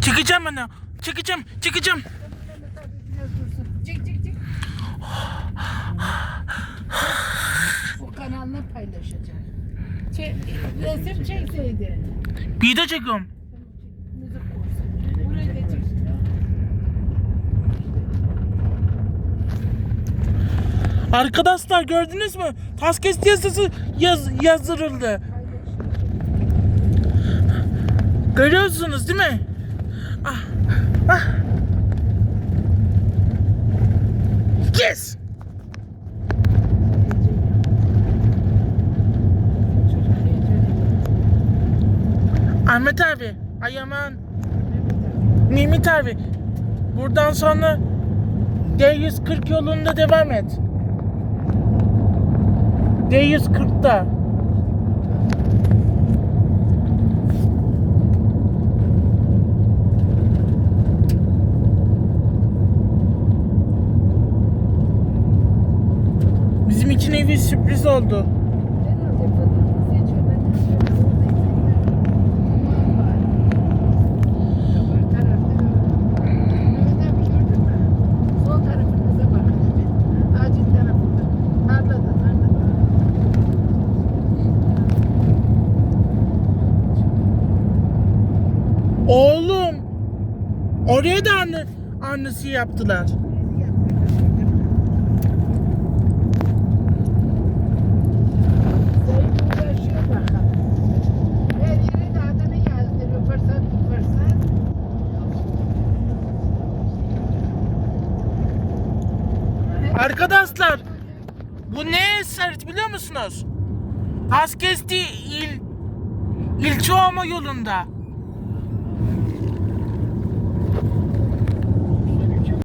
Çıkacağım ana. Çıkacağım. Çıkacağım. Dursun. Çık çık çık. Bu kanalını paylaşacak. Çek, resim çekseydi. Video çekiyorum. Müzik. Buraya. Arkadaşlar gördünüz mü? Taskes yasası yaz, yazdırıldı. Görüyorsunuz değil mi? Ah, ah. Yes! Ahmet abi, ay aman. Mehmet abi. Buradan sonra D140 yolunda devam et. D140'da. Ağacın tarafında. Tarlada tarlada. Oğlum. Oraya da anne, annesi yaptılar. Arkadaşlar bu ne eser biliyor musunuz? Taskesti il ilçe olma yolunda.